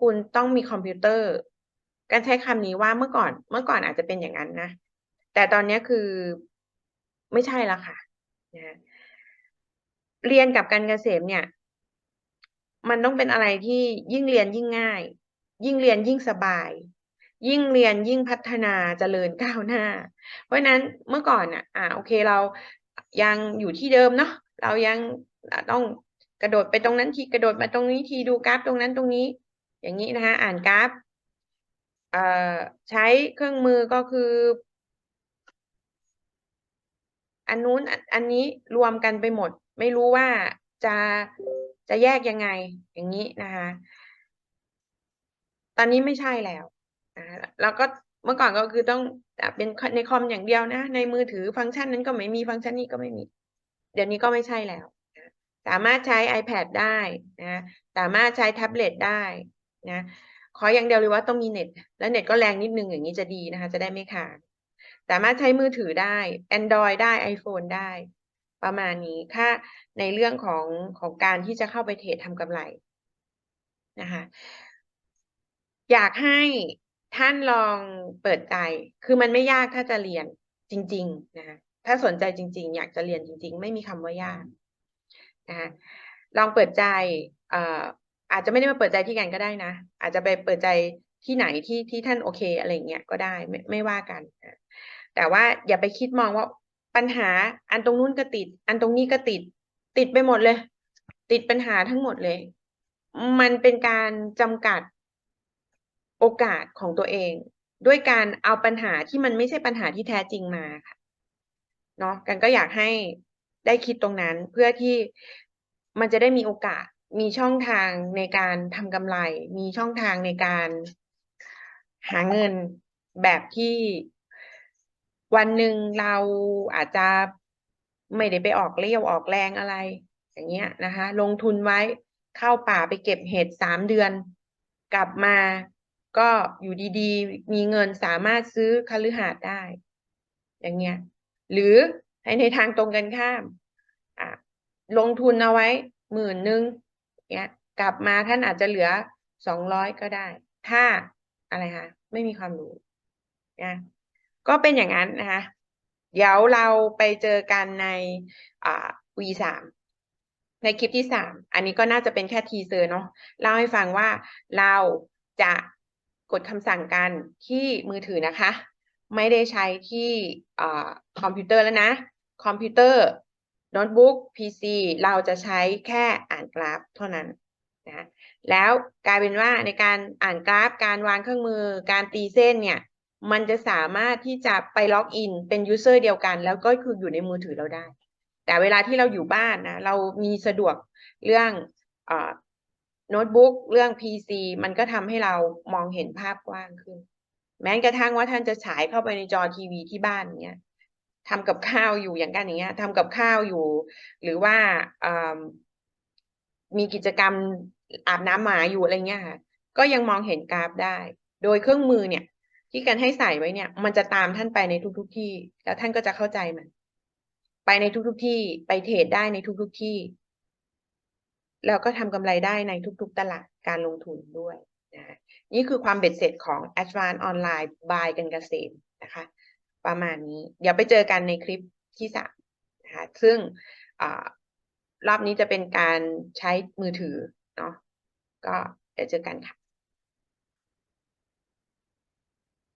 คุณต้องมีคอมพิวเตอร์ การใช้คำนี้ว่าเมื่อก่อน เมื่อก่อนอาจจะเป็นอย่างนั้นนะ แต่ตอนนี้คือไม่ใช่แล้วค่ะนะเรียนกับการเกษมเนี่ย มันต้องเป็นอะไรที่ยิ่งเรียนยิ่งง่าย ยิ่งเรียนยิ่งสบาย ยิ่งเรียนยิ่งพัฒนาเจริญก้าวหน้า เพราะฉะนั้นเมื่อก่อนอะ อ่าโอเคเรายังอยู่ที่เดิมเนาะเรายังต้องกระโดดไปตรงนั้นทีกระโดดมาตรงนี้ทีดูกราฟตรงนั้นตรงนี้ อย่างนี้นะคะ อ่านกราฟใช้เครื่องมือก็คือ อันนู้นอันนี้รวมกันไปหมด ไม่รู้ว่าจะจะแยกยังไง อย่างนี้นะคะ ตอนนี้ไม่ใช่แล้วนะแล้วก็เมื่อก่อนก็คือต้องเป็นในคอมอย่างเดียวนะ ในมือถือฟังก์ชันนั้นก็ไม่มีฟังก์ชันนี้ก็ไม่มี เดี๋ยวนี้ก็ไม่ใช่แล้ว สามารถใช้ iPad ได้นะ สามารถใช้แท็บเล็ตได้ นะขออย่างเดียวเลยว่าต้องมีเน็ต แล้วเน็ตก็แรงนิดนึงอย่างนี้จะดีนะคะ จะได้ไม่ขาดสามารถใช้มือถือได้ Android ได้ iPhone ได้ ประมาณนี้ค่าในเรื่องของของการที่จะเข้าไปเทรดทำกำไรนะคะอยากให้ท่านลองเปิดใจ คือมันไม่ยากถ้าจะเรียนจริง ๆ นะคะถ้าสนใจจริง ๆ อยากจะเรียนจริง ๆ ไม่มีคำว่ายากนะคะลองเปิดใจ อาจจะไม่ได้มาเปิดใจที่กันก็ได้นะ อาจจะไปเปิดใจที่ไหนที่ที่ท่านโอเคอะไรเงี้ยก็ได้ไม่ไม่ว่ากัน แต่ว่าอย่าไปคิดมองว่าปัญหาอันตรงนู้นก็ติด อันตรงนี้ก็ติด ติดไปหมดเลย ติดปัญหาทั้งหมดเลย มันเป็นการจำกัดโอกาสของตัวเอง ด้วยการเอาปัญหาที่มันไม่ใช่ปัญหาที่แท้จริงมาค่ะเนาะกันก็อยากให้ได้คิดตรงนั้นเพื่อที่มันจะได้มีโอกาส มีช่องทางในการทำกำไร มีช่องทางในการหาเงินแบบที่วันหนึ่งเราอาจจะไม่ได้ไปออกเลี้ยวออกแรงอะไร อย่างเงี้ยนะคะ ลงทุนไว้เข้าป่าไปเก็บเห็ดสามเดือน กลับมาก็อยู่ดีๆ มีเงินสามารถซื้อคฤหาสน์ได้ อย่างเงี้ย หรือให้ในทางตรงกันข้ามอะลงทุนเอาไว้หมื่นหนึ่ง เงี้ยกลับมาท่านอาจจะเหลือสองร้อยก็ได้ ถ้าอะไรคะไม่มีความรู้นะก็เป็นอย่างนั้นนะคะเดี๋ยวเราไปเจอกันในอ่า V สามในคลิปที่สามอันนี้ก็น่าจะเป็นแค่ทีเซอร์เนาะเล่าให้ฟังว่าเราจะกดคำสั่งกันที่มือถือนะคะ ไม่ได้ใช้ที่คอมพิวเตอร์แล้วนะ คอมพิวเตอร์ โน้ตบุ๊ก PC เราจะใช้แค่อ่านกราฟเท่านั้นนะแล้วกลายเป็นว่าในการอ่านกราฟ การวางเครื่องมือ การตีเส้นเนี่ย มันจะสามารถที่จะไปล็อกอินเป็นยูเซอร์เดียวกัน แล้วก็คืออยู่ในมือถือเราได้ แต่เวลาที่เราอยู่บ้านนะ เรามีสะดวกเรื่องโน้ตบุ๊กเรื่อง PC มันก็ทำให้เรามองเห็นภาพกว้างขึ้น แม้กระทั่งว่าท่านจะฉายเข้าไปในจอทีวีที่บ้านเนี้ย ทำกับข้าวอยู่อย่างกันอย่างเงี้ยทำกับข้าวอยู่ หรือว่ามีกิจกรรมอาบน้ำหมาอยู่อะไรเงี้ยค่ะก็ยังมองเห็นกราฟได้ โดยเครื่องมือเนี่ย ที่กันให้ใส่ไว้เนี่ย มันจะตามท่านไปในทุกๆที่ แล้วท่านก็จะเข้าใจมัน ไปในทุกๆที่ไปเทรดได้ในทุกๆที่ แล้วก็ทำกำไรได้ในทุก ๆ ตลาดการลงทุนด้วยนะนี่คือความเบ็ดเสร็จของ Advanced Online by กันเกษมนะคะ ประมาณนี้ เดี๋ยวไปเจอกันในคลิปที่สามนะคะซึ่งอรอบนี้จะเป็นการใช้มือถือเนาะก็เดี๋ยวเจอกันค่ะ